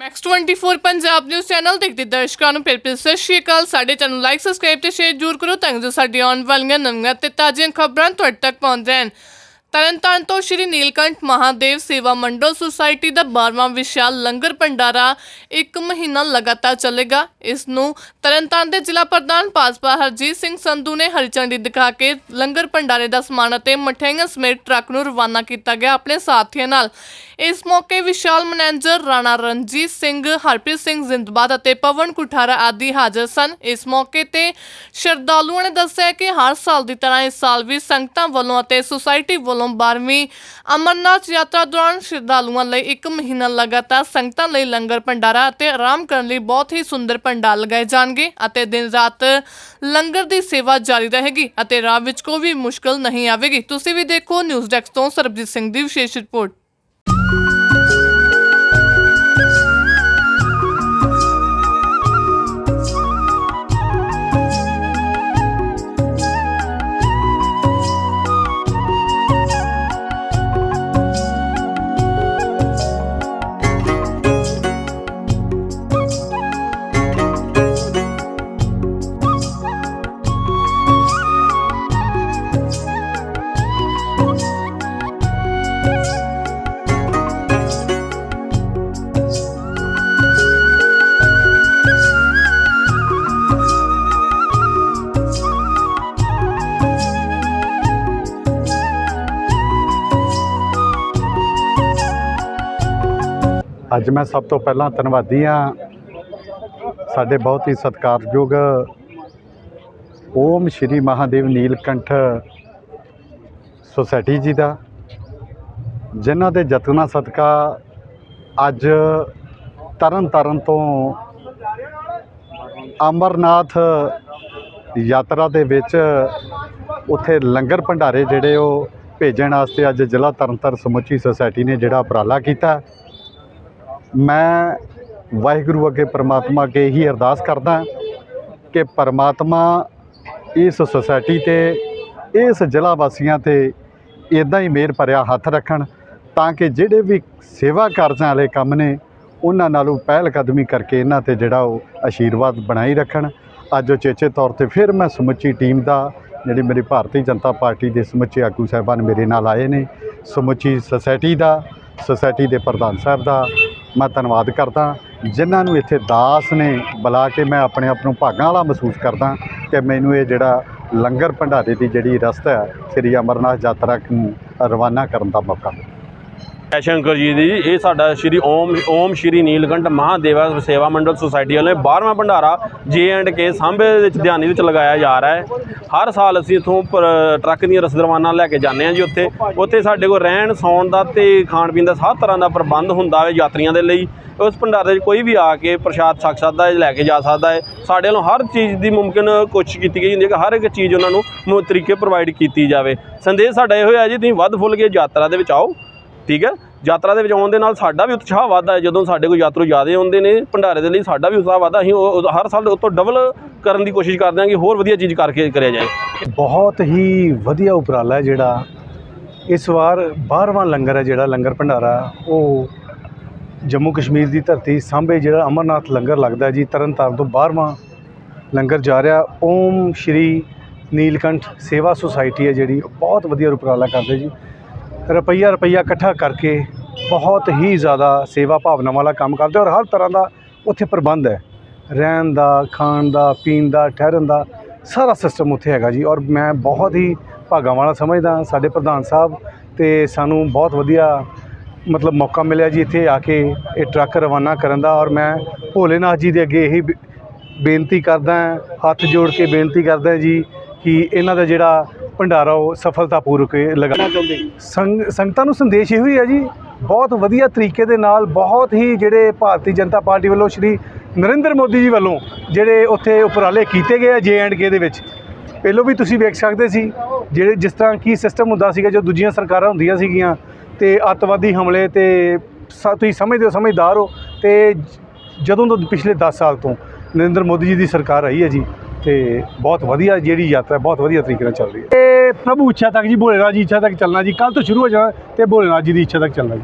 Max 24 Punjab news channel ਦੇਖਦੇ ਦਰਸ਼ਕਾਂ ਨੂੰ ਫਿਰ ਫਿਰ ਸਤਿ ਸ਼੍ਰੀ ਅਕਾਲ। ਸਾਡੇ ਚੈਨਲ ਲਾਈਕ ਸਬਸਕ੍ਰਾਈਬ ਤੇ ਸ਼ੇਅਰ ਜ਼ਰੂਰ ਕਰੋ ਤਾਂ ਜੋ ਸਾਡੀ ਆਉਣ ਵਾਲੀਆਂ ਨਵੀਆਂ ਤੇ ਤਾਜ਼ੀਆਂ ਖਬਰਾਂ ਤੁਹਾਡੇ ਤੱਕ ਪਹੁੰਚ ਜਾਣ। ਤਰਨਤਾਰਨ ਤੋਂ ਸ਼੍ਰੀ ਨੀਲਕੰਠ ਮਹਾਦੇਵ ਸੇਵਾ ਮੰਡਲ ਸੁਸਾਇਟੀ ਦਾ 12ਵਾਂ ਵਿਸ਼ਾਲ ਲੰਗਰ ਭੰਡਾਰਾ ਇੱਕ ਮਹੀਨਾ ਲਗਾਤਾਰ ਚੱਲੇਗਾ। ਇਸ ਨੂੰ ਤਰਨਤਾਰਨ ਦੇ ਜ਼ਿਲ੍ਹਾ ਪ੍ਰਧਾਨ ਭਾਜਪਾ ਹਰਜੀਤ ਸਿੰਘ ਸੰਧੂ ਨੇ ਹਰੀ ਝੰਡੀ ਦਿਖਾ ਕੇ ਲੰਗਰ ਭੰਡਾਰੇ ਦਾ ਸਮਾਨ ਅਤੇ ਮਠਿਆਈਆਂ ਸਮੇਤ ਟਰੱਕ ਨੂੰ ਰਵਾਨਾ ਕੀਤਾ ਗਿਆ ਆਪਣੇ ਸਾਥੀਆਂ ਨਾਲ। ਇਸ ਮੌਕੇ ਵਿਸ਼ਾਲ ਮੈਨੇਜਰ ਰਾਣਾ ਰਣਜੀਤ ਸਿੰਘ, ਹਰਪ੍ਰੀਤ ਸਿੰਘ ਜ਼ਿੰਦਬਾਦ ਅਤੇ ਪਵਨ ਕੁਠਾਰਾ ਆਦਿ ਹਾਜ਼ਰ ਸਨ। ਇਸ ਮੌਕੇ ਤੇ ਸ਼ਰਧਾਲੂਆਂ ਨੇ ਦੱਸਿਆ ਕਿ ਹਰ ਸਾਲ ਦੀ ਤਰ੍ਹਾਂ ਇਸ ਸਾਲ ਵੀ ਸੰਗਤਾਂ ਵੱਲੋਂ ਅਤੇ ਸੁਸਾਇਟੀ ਵੱਲੋਂ 12ਵੀਂ ਅਮਰਨਾਥ ਯਾਤਰਾ ਦੌਰਾਨ ਸ਼ਰਧਾਲੂਆਂ ਲਈ ਇੱਕ ਮਹੀਨਾ ਲਗਾਤਾਰ ਸੰਗਤਾਂ ਲਈ ਲੰਗਰ ਭੰਡਾਰਾ ਅਤੇ ਆਰਾਮ ਕਰਨ ਲਈ ਬਹੁਤ ਹੀ ਸੁੰਦਰ ਪੰਡਾਲ ਲਗਾਏ ਜਾਣਗੇ ਅਤੇ ਦਿਨ ਰਾਤ ਲੰਗਰ ਦੀ ਸੇਵਾ ਜਾਰੀ ਰਹੇਗੀ ਅਤੇ ਰਾਹ ਵਿੱਚ ਕੋਈ ਵੀ ਮੁਸ਼ਕਲ ਨਹੀਂ ਆਵੇਗੀ। ਤੁਸੀਂ ਵੀ ਦੇਖੋ ਨਿਊਜ਼ ਡੈਸਕ ਤੋਂ ਸਰਬਜੀਤ ਸਿੰਘ ਦੀ ਵਿਸ਼ੇਸ਼ ਰਿਪੋਰਟ। ਅੱਜ ਮੈਂ ਸਭ ਤੋਂ ਪਹਿਲਾਂ ਧੰਨਵਾਦੀ ਹਾਂ। ਸਾਡੇ ਬਹੁਤ ਹੀ ਸਤਿਕਾਰਯੋਗ ਓਮ ਸ਼੍ਰੀ ਮਹਾਦੇਵ ਨੀਲਕੰਠ ਸੁਸਾਇਟੀ ਜੀ ਦਾ, ਜਿਨ੍ਹਾਂ ਦੇ ਯਤਨਾਂ ਸਦਕਾ ਅੱਜ ਤਰਨ ਤਾਰਨ ਤੋਂ ਅਮਰਨਾਥ ਯਾਤਰਾ ਦੇ ਵਿੱਚ ਉੱਥੇ ਲੰਗਰ ਭੰਡਾਰੇ ਜਿਹੜੇ ਉਹ ਭੇਜਣ ਵਾਸਤੇ ਅੱਜ ਜ਼ਿਲ੍ਹਾ ਤਰਨਤਾਰਨ ਸਮੁੱਚੀ ਸੁਸਾਇਟੀ ਨੇ ਜਿਹੜਾ ਉਪਰਾਲਾ ਕੀਤਾ। ਮੈਂ ਵਾਹਿਗੁਰੂ ਅੱਗੇ ਪਰਮਾਤਮਾ ਅੱਗੇ ਇਹੀ ਅਰਦਾਸ ਕਰਦਾ ਕਿ ਪਰਮਾਤਮਾ ਇਸ ਸੁਸਾਇਟੀ ਤੇ, ਇਸ ਜ਼ਿਲ੍ਹਾ ਵਾਸੀਆਂ ਤੇ ਇਦਾਂ ਹੀ ਮਿਹਰ ਭਰਿਆ ਹੱਥ ਰੱਖਣ ਤਾਂ ਕਿ ਜਿਹੜੇ ਵੀ ਸੇਵਾ ਕਾਰਜਾਂ ਵਾਲੇ ਕੰਮ ਨੇ, ਉਹਨਾਂ ਨਾਲੋਂ ਪਹਿਲ ਕਦਮੀ ਕਰਕੇ ਇਹਨਾਂ ਤੇ ਜਿਹੜਾ ਉਹ ਆਸ਼ੀਰਵਾਦ ਬਣਾਈ ਰੱਖਣ। ਅੱਜ ਉਚੇਚੇ ਤੌਰ ਤੇ ਫਿਰ ਮੈਂ ਸਮੁੱਚੀ ਟੀਮ ਦਾ, ਜਿਹੜੀ ਮੇਰੀ ਭਾਰਤੀ ਜਨਤਾ ਪਾਰਟੀ ਦੇ ਸਮੁੱਚੇ ਆਗੂ ਸਾਹਿਬਾਨ ਮੇਰੇ ਨਾਲ ਆਏ ਨੇ। ਸਮੁੱਚੀ ਸੁਸਾਇਟੀ ਦਾ, ਸੁਸਾਇਟੀ ਦੇ ਪ੍ਰਧਾਨ ਸਾਹਿਬ ਦਾ ਮੈਂ ਧੰਨਵਾਦ ਕਰਦਾ ਜਿਨ੍ਹਾਂ ਨੂੰ ਇੱਥੇ ਦਾਸ ਨੇ ਬੁਲਾ ਕੇ ਮੈਂ ਆਪਣੇ ਆਪ ਨੂੰ ਭਾਗਾਂ ਵਾਲਾ ਮਹਿਸੂਸ ਕਰਦਾ ਕਿ ਮੈਨੂੰ ਇਹ ਜਿਹੜਾ ਲੰਗਰ ਭੰਡਾਰੇ ਦੀ ਜਿਹੜੀ ਰਸਤਾ ਹੈ, ਸ੍ਰੀ ਅਮਰਨਾਥ ਯਾਤਰਾ ਨੂੰ ਰਵਾਨਾ ਕਰਨ ਦਾ ਮੌਕਾ ਮਿਲਿਆ। ਸ਼ੰਕਰ ਜੀ ਦੀ। ਇਹ ਸਾਡਾ ਸ਼੍ਰੀ ਓਮ ਓਮ ਸ਼੍ਰੀ ਨੀਲਕੰਠ ਮਹਾਦੇਵਾ ਸੇਵਾ ਮੰਡਲ ਸੁਸਾਇਟੀ ਵਾਲੇ 12ਵਾਂ ਭੰਡਾਰਾ ਜੇ ਐਂਡ ਕੇ ਸਾਂਭੇ ਵਿੱਚ ਧਿਆਨੀ ਵਿੱਚ ਲਗਾਇਆ ਜਾ ਰਿਹਾ ਹੈ। ਹਰ ਸਾਲ ਅਸੀਂ ਇਥੋਂ ਟਰੱਕ ਦੀਆਂ ਰਸਦਰਵਾਨਾਂ ਲੈ ਕੇ ਜਾਂਦੇ ਹਾਂ ਜੀ ਉੱਥੇ। ਉੱਥੇ ਸਾਡੇ ਕੋਲ ਰਹਿਣ, ਸੌਣ ਦਾ ਤੇ ਖਾਣ ਪੀਣ ਦਾ ਹਰ ਤਰ੍ਹਾਂ ਦਾ ਪ੍ਰਬੰਧ ਹੁੰਦਾ ਹੈ ਯਾਤਰੀਆਂ ਦੇ ਲਈ। ਉਸ ਭੰਡਾਰੇ 'ਚ ਕੋਈ ਵੀ ਆ ਕੇ ਪ੍ਰਸ਼ਾਦ ਛਕ ਸਕਦਾ ਹੈ, ਲੈ ਕੇ ਜਾ ਸਕਦਾ ਹੈ। ਸਾਡੇ ਵੱਲੋਂ ਹਰ ਚੀਜ਼ ਦੀ ਮੁਮਕਿਨ ਕੋਸ਼ਿਸ਼ ਕੀਤੀ ਗਈ ਹੁੰਦੀ ਹੈ ਕਿ ਹਰ ਇੱਕ ਚੀਜ਼ ਉਹਨਾਂ ਨੂੰ ਮੁ ਤਰੀਕੇ ਪ੍ਰੋਵਾਈਡ ਕੀਤੀ ਜਾਵੇ। ਸੰਦੇਸ਼ ਸਾਡਾ ਇਹ ਹੋਇਆ ਜੀ, ਤੁਸੀਂ ਵੱਧ ਫੁੱਲ ਕੇ ਯਾਤਰਾ ਦੇ ਵਿੱਚ ਆਓ, ਠੀਕ ਹੈ? ਯਾਤਰਾ ਦੇ ਵਿੱਚ ਆਉਣ ਦੇ ਨਾਲ ਸਾਡਾ ਵੀ ਉਤਸ਼ਾਹ ਵੱਧਦਾ ਹੈ। ਜਦੋਂ ਸਾਡੇ ਕੋਲ ਯਾਤਰੂ ਜ਼ਿਆਦੇ ਆਉਂਦੇ ਨੇ, ਭੰਡਾਰੇ ਦੇ ਲਈ ਸਾਡਾ ਵੀ ਉਤਸ਼ਾਹ ਵੱਧਦਾ ਅਸੀਂ ਉਹ- ਹਰ ਸਾਲ ਉਤੋਂ ਡਬਲ ਕਰਨ ਦੀ ਕੋਸ਼ਿਸ਼ ਕਰਦੇ ਹਾਂ ਕਿ ਹੋਰ ਵਧੀਆ ਚੀਜ਼ ਕਰਕੇ ਕਰਿਆ ਜਾਏ। ਬਹੁਤ ਹੀ ਵਧੀਆ ਉਪਰਾਲਾ ਹੈ ਜਿਹੜਾ ਇਸ ਵਾਰ 12ਵਾਂ ਲੰਗਰ ਹੈ ਜਿਹੜਾ ਲੰਗਰ ਭੰਡਾਰਾ। ਉਹ ਜੰਮੂ ਕਸ਼ਮੀਰ ਦੀ ਧਰਤੀ ਸਾਂਭੇ ਜਿਹੜਾ ਅਮਰਨਾਥ ਲੰਗਰ ਲੱਗਦਾ ਜੀ, ਤਰਨਤਾਰਨ ਤੋਂ 12ਵਾਂ ਲੰਗਰ ਜਾ ਰਿਹਾ। ਓਮ ਸ਼੍ਰੀ ਨੀਲਕੰਠ ਸੇਵਾ ਸੁਸਾਇਟੀ ਹੈ ਜਿਹੜੀ ਬਹੁਤ ਵਧੀਆ ਉਪਰਾਲਾ ਕਰਦੇ ਜੀ। ਰੁਪਈਆ ਰੁਪਈਆ ਇਕੱਠਾ ਕਰਕੇ ਬਹੁਤ ਹੀ ਜ਼ਿਆਦਾ ਸੇਵਾ ਭਾਵਨਾ ਵਾਲਾ ਕੰਮ ਕਰਦੇ ਔਰ ਹਰ ਤਰ੍ਹਾਂ ਦਾ ਉੱਥੇ ਪ੍ਰਬੰਧ ਹੈ। ਰਹਿਣ ਦਾ, ਖਾਣ ਦਾ, ਪੀਣ ਦਾ, ਠਹਿਰਨ ਦਾ ਸਾਰਾ ਸਿਸਟਮ ਉੱਥੇ ਹੈਗਾ ਜੀ ਔਰ ਮੈਂ ਬਹੁਤ ਹੀ ਭਾਗਾਂ ਵਾਲਾ ਸਮਝਦਾ ਸਾਡੇ ਪ੍ਰਧਾਨ ਸਾਹਿਬ ਤੇ ਸਾਨੂੰ ਬਹੁਤ ਵਧੀਆ ਮਤਲਬ ਮੌਕਾ ਮਿਲਿਆ ਜੀ ਇੱਥੇ ਆ ਕੇ ਇਹ ਟਰੱਕ ਰਵਾਨਾ ਕਰਨ ਦਾ ਔਰ ਮੈਂ ਭੋਲੇਨਾਥ ਜੀ ਦੇ ਅੱਗੇ ਇਹੀ ਬੇ- ਬੇਨਤੀ ਕਰਦਾ, ਹੱਥ ਜੋੜ ਕੇ ਬੇਨਤੀ ਕਰਦਾ ਜੀ ਕਿ ਇਹਨਾਂ ਦਾ ਜਿਹੜਾ ਭੰਡਾਰਾ ਉਹ ਸਫਲਤਾਪੂਰਵਕ ਲਗਾ ਸੰਗ ਸੰਗਤਾਂ ਨੂੰ ਸੰਦੇਸ਼ ਇਹੋ ਹੀ ਹੈ ਜੀ ਬਹੁਤ ਵਧੀਆ ਤਰੀਕੇ ਦੇ ਨਾਲ ਬਹੁਤ ਹੀ ਜਿਹੜੇ ਭਾਰਤੀ ਜਨਤਾ ਪਾਰਟੀ ਵੱਲੋਂ ਸ਼੍ਰੀ ਨਰਿੰਦਰ ਮੋਦੀ ਜੀ ਵੱਲੋਂ ਜਿਹੜੇ ਉੱਥੇ ਉਪਰਾਲੇ ਕੀਤੇ ਗਏ ਆ ਜੇ ਐਂਡ ਕੇ ਦੇ ਵਿੱਚ। ਪਹਿਲੋਂ ਵੀ ਤੁਸੀਂ ਵੇਖ ਸਕਦੇ ਸੀ ਜਿਹੜੇ ਜਿਸ ਤਰ੍ਹਾਂ ਕੀ ਸਿਸਟਮ ਹੁੰਦਾ ਸੀਗਾ ਜੋ ਦੂਜੀਆਂ ਸਰਕਾਰਾਂ ਹੁੰਦੀਆਂ ਸੀਗੀਆਂ ਤੇ ਅੱਤਵਾਦੀ ਹਮਲੇ ਤੇ ਤੁਸੀਂ ਸਮਝਦੇ ਹੋ ਸਮਝਦਾਰ ਹੋ ਤੇ ਜਦੋਂ ਤੋਂ ਪਿਛਲੇ 10 ਸਾਲ ਤੋਂ ਨਰਿੰਦਰ ਮੋਦੀ ਜੀ ਦੀ ਸਰਕਾਰ ਆਈ ਹੈ ਜੀ ਤੇ ਬਹੁਤ ਵਧੀਆ ਜਿਹੜੀ ਯਾਤਰਾ, ਬਹੁਤ ਵਧੀਆ ਤਰੀਕੇ ਨਾਲ ਚੱਲ ਰਹੀ ਹੈ। ਤੇ ਪ੍ਰਭੂ ਇੱਛਾ ਤੱਕ ਜੀ, ਭੋਲੇਨਾਥ ਜੀ ਇੱਛਾ ਤੱਕ ਚੱਲਣਾ ਜੀ। ਕੱਲ ਤੋਂ ਸ਼ੁਰੂ ਹੋ ਜਾਣਾ ਤੇ ਭੋਲੇਨਾਥ ਜੀ ਦੀ ਇੱਛਾ ਤੱਕ ਚੱਲਣਾ ਜੀ।